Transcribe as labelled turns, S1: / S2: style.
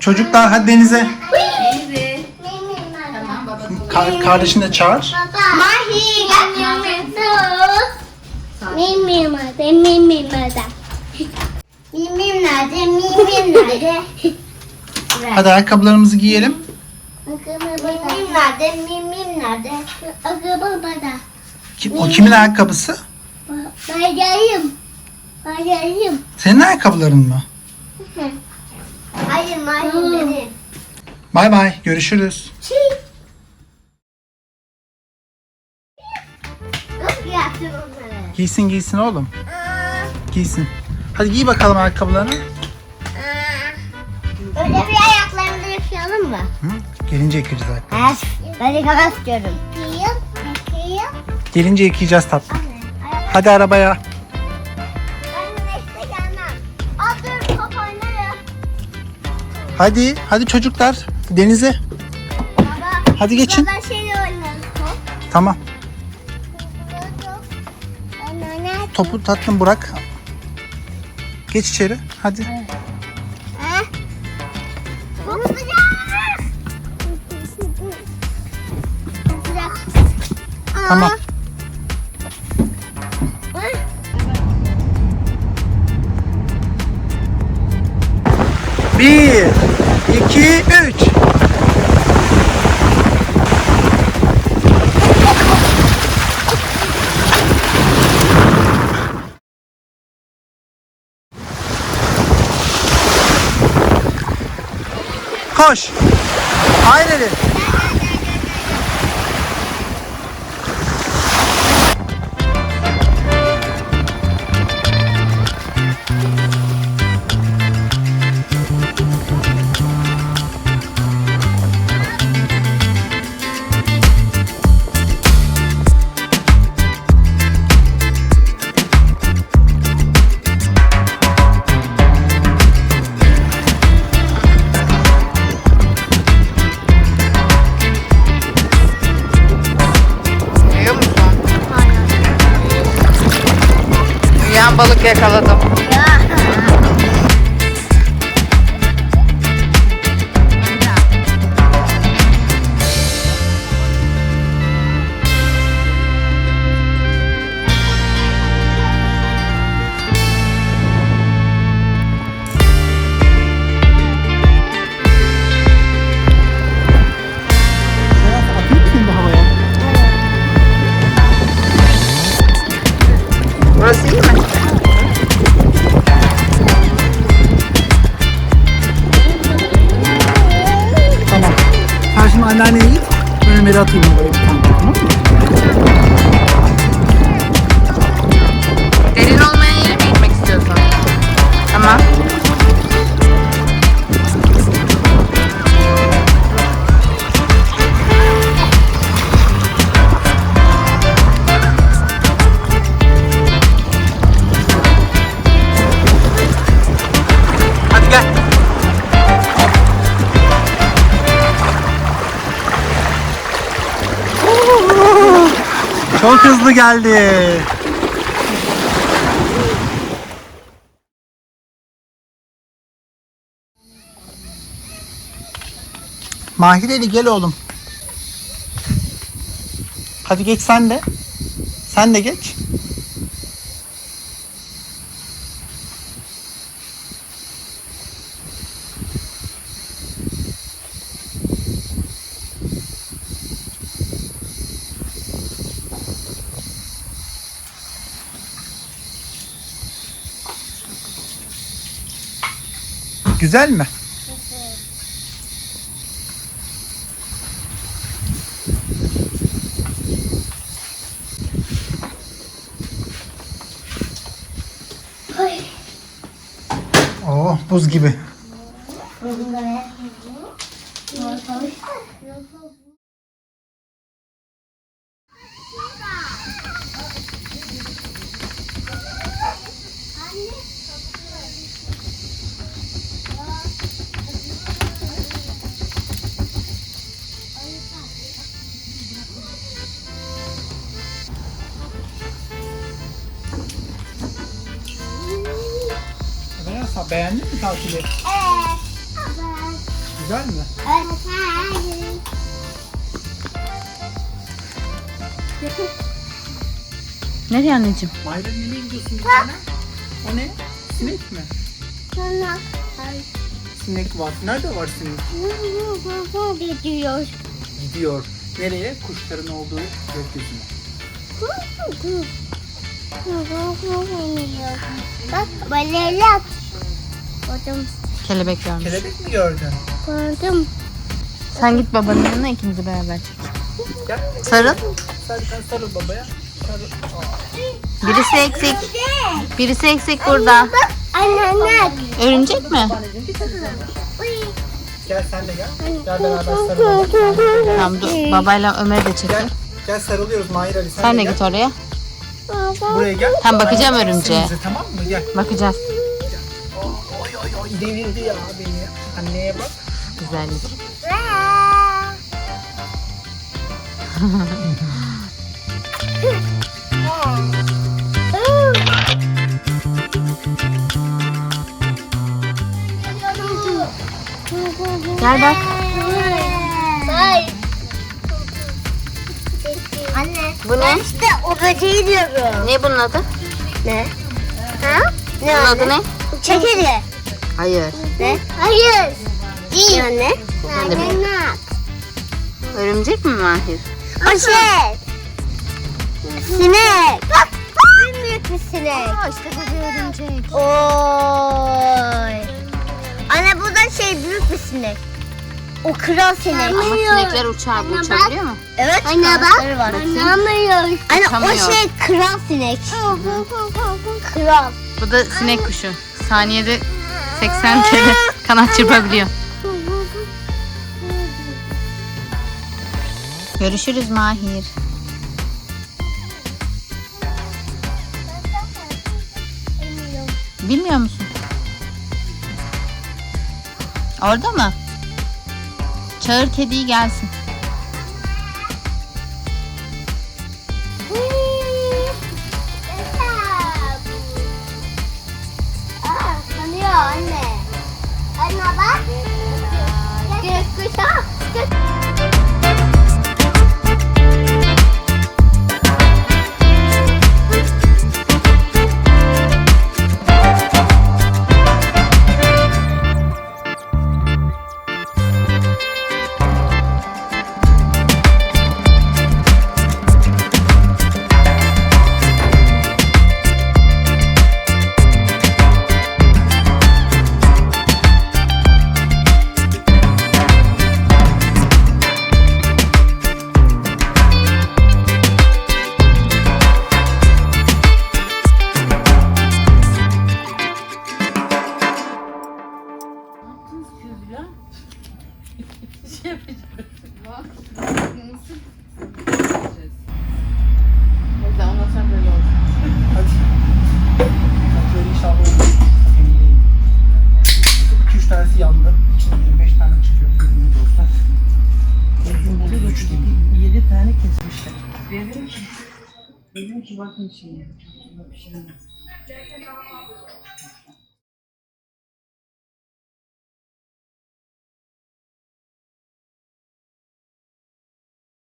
S1: Çocuklar hadi denize.
S2: Denize. Tamam baba.
S1: Ka- kardeşini de çağır.
S3: Mahi Mimim nerede? Mimim nerede? Mimim nerede? Mimim nerede?
S1: Hadi ayakkabılarımızı giyelim.
S3: Mimim nerede? Mimim nerede? Akıbı bana.
S1: Kim, o kimin ayakkabısı?
S3: Bayayım. Bayayım.
S1: Senin ayakkabıların mı?
S3: Hayır, hayır benim.
S1: Bay bay. Görüşürüz.
S3: Çiğ. Nasıl yaptın onları?
S1: Giysin giysin oğlum. Giysin. Hadi giy bakalım ayakkabılarını.
S3: Öyle bir ayaklarımızı yapalım mı?
S1: Hı? Gelince yıkayacağız ayakkabı.
S3: Evet. Ben yıkamak istiyorum.
S1: Gelince yıkayacağız tatlım. Hadi arabaya. Hadi. Hadi çocuklar. Denize.
S3: Baba.
S1: Hadi geçin.
S3: Baba şeyle oynarız top.
S1: Tamam. Topu tatlım bırak. Geç içeri. Hadi.
S3: Ha? Çok sıcak. Çok sıcak. Aa.
S1: Tamam. Bir, Koş. Hayır
S2: Biliyor
S1: anneanneye git. Ben Ömer'e atayım havaya bir tane. Tamam mı?
S2: Derin olmayan yere mi gitmek istiyorsun? Tamam.
S1: Çok hızlı geldi. Mahir Ali gel oğlum. Hadi geç sen de. Sen de geç. Güzel mi? Oh buz gibi. Beğendin mi tatili?
S3: Evet.
S1: Güzel mi?
S2: Nereye anneciğim?
S1: Mayra nereye gidiyorsun tane? O ne? Sinek mi? Sinek var. Nerede var sinek?
S3: Gidiyor.
S1: Gidiyor. Nereye? Kuşların olduğu gökyüzüne.
S3: Bak böyle at. Gördüm.
S2: Kelebek görmüş.
S1: Kelebek mi gördün?
S3: Gördüm.
S2: Sen git babanın yanına ikiniz de beraber çek.
S1: Gel.
S2: Sarıl.
S1: Sen, sen sarıl babaya. Sarıl. Aa.
S2: Birisi eksik. Birisi eksik burada.
S3: Anneanne.
S2: Örümcek mi?
S1: Gel sen de gel. Gel beraber sarılalım.
S2: Tamam dur. Babayla Ömer'i de
S1: Gel.
S2: çekin.
S1: Gel sarılıyoruz Mahir Ali. Sen,
S2: Sen de
S1: gel.
S2: git oraya.
S1: Buraya gel.
S2: Tam bakacağım örümceğe.
S1: Tamam mı? Gel.
S2: Bakacağız.
S1: Devirdi ya beni. Anneye bak.
S2: Güzellik. Gel bak.
S3: Hayır. Anne.
S2: Bu ne?
S3: İşte o böceği diyorum.
S2: Ne bunun adı?
S3: Ne? Ha? Ne
S2: Bunun adı ne?
S3: Çekirge.
S2: Hayır.
S3: Ne? Hayır. İyi. Ne?
S2: Ben de bilmiyorum. Örümcek mi Mahir?
S3: O şey. Sinek. Bak. Büyük bir sinek.
S2: Aa işte bu bir örümcek.
S3: Oy. Anne bu da şey büyük bir sinek. O kral sinek.
S2: Ama sinekler uçar. Bu uçabiliyor mu?
S3: Evet. Anne bak.
S2: Var.
S3: Anlamıyor. Anne
S2: Uçamıyor.
S3: o şey kral sinek. kral.
S2: Bu da sinek kuşu. Saniyede 80 kere kanat çırpabiliyor. Görüşürüz Mahir. Bilmiyor musun? Orada mı? Çağır kediyi gelsin.
S3: 왔나봐? 깨끗이 Anne bak. Gökkuşağı.
S1: Hadi. Böyle inşallah olur. Eminim. 2-3 tanesi yandı. İçinde 25 tane çıkıyor. Bilginiz olsun. Uzun buldu 3 değil.
S4: 7 tane kesmişler. Dedim ki, dedim ki bakın şimdi. Bir şey olmaz.